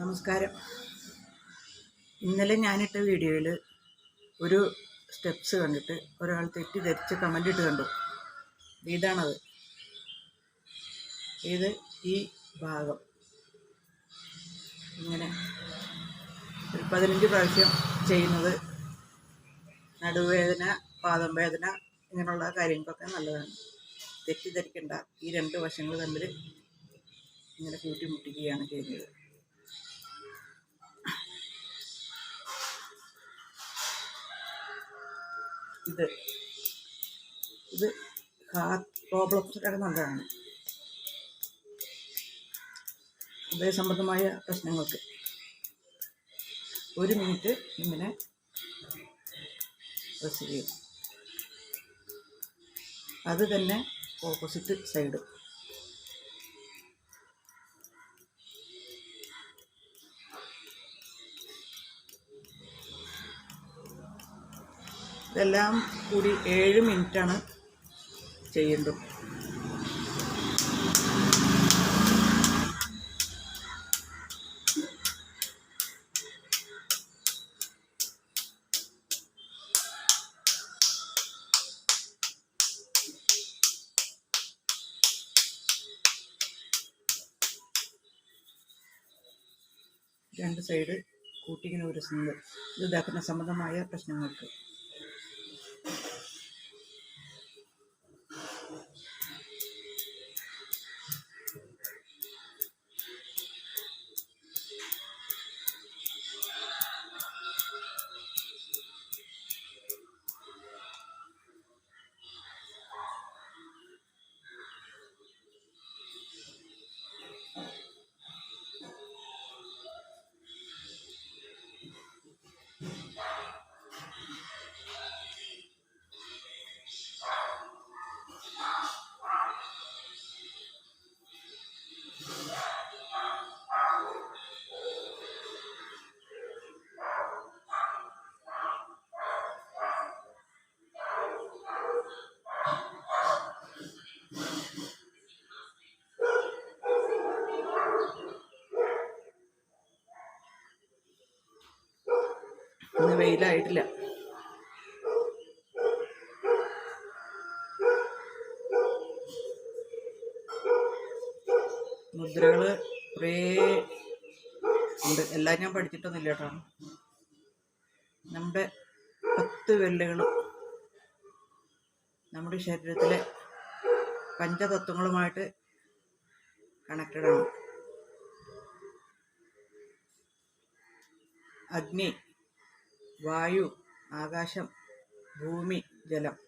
നമസ്കാരം. ഇന്നലെ ഞാനിട്ട വീഡിയോയിൽ ഒരു സ്റ്റെപ്സ് കണ്ടിട്ട് ഒരാൾ തെറ്റിദ്ധരിച്ച് കമന്റ് ഇട്ട് കണ്ടു. ഇതാണത്. ഇത് ഈ ഭാഗം. ഇങ്ങനെ ഒരു പതിനഞ്ച് പ്രാവശ്യം ചെയ്യുന്നത് നടുവേദന പാദം വേദന ഇങ്ങനെയുള്ള കാര്യങ്ങൾക്കൊക്കെ നല്ലതാണ്. തെറ്റിദ്ധരിക്കേണ്ട. ഈ രണ്ട് വശങ്ങൾ തമ്മിൽ ഇങ്ങനെ കൂട്ടിമുട്ടിക്കുകയാണ് ചെയ്യുന്നത്. ഇത്. ഇത് ഹാർട്ട് പ്രോബ്ലംസിനൊക്കെ നല്ലതാണ്. ഹൃദയ സംബന്ധമായ പ്രശ്നങ്ങൾക്ക്. ഒരു മിനിറ്റ് ഇങ്ങനെ പ്രസ് ചെയ്യും അത് തന്നെ ഓപ്പോസിറ്റ് സൈഡ്. ഇതെല്ലാം കൂടി ഏഴ് മിനിറ്റാണ് ചെയ്യേണ്ടത്. രണ്ട് സൈഡ് കൂട്ടിങ്ങനെ ഉരസുന്നത് ഇത് ദഹന സംബന്ധമായ പ്രശ്നങ്ങൾക്ക് ഇന്ന് വെയിലായിട്ടില്ല. മുദ്രകൾ കുറേ ഉണ്ട്. എല്ലാം ഞാൻ പഠിച്ചിട്ടൊന്നുമില്ല കേട്ടോ. നമ്മുടെ പത്ത് വെല്ലുകളും നമ്മുടെ ശരീരത്തിലെ പഞ്ചതത്വങ്ങളുമായിട്ട് കണക്റ്റഡ് ആണ്. അഗ്നി വായു ആകാശം ഭൂമി ജലം.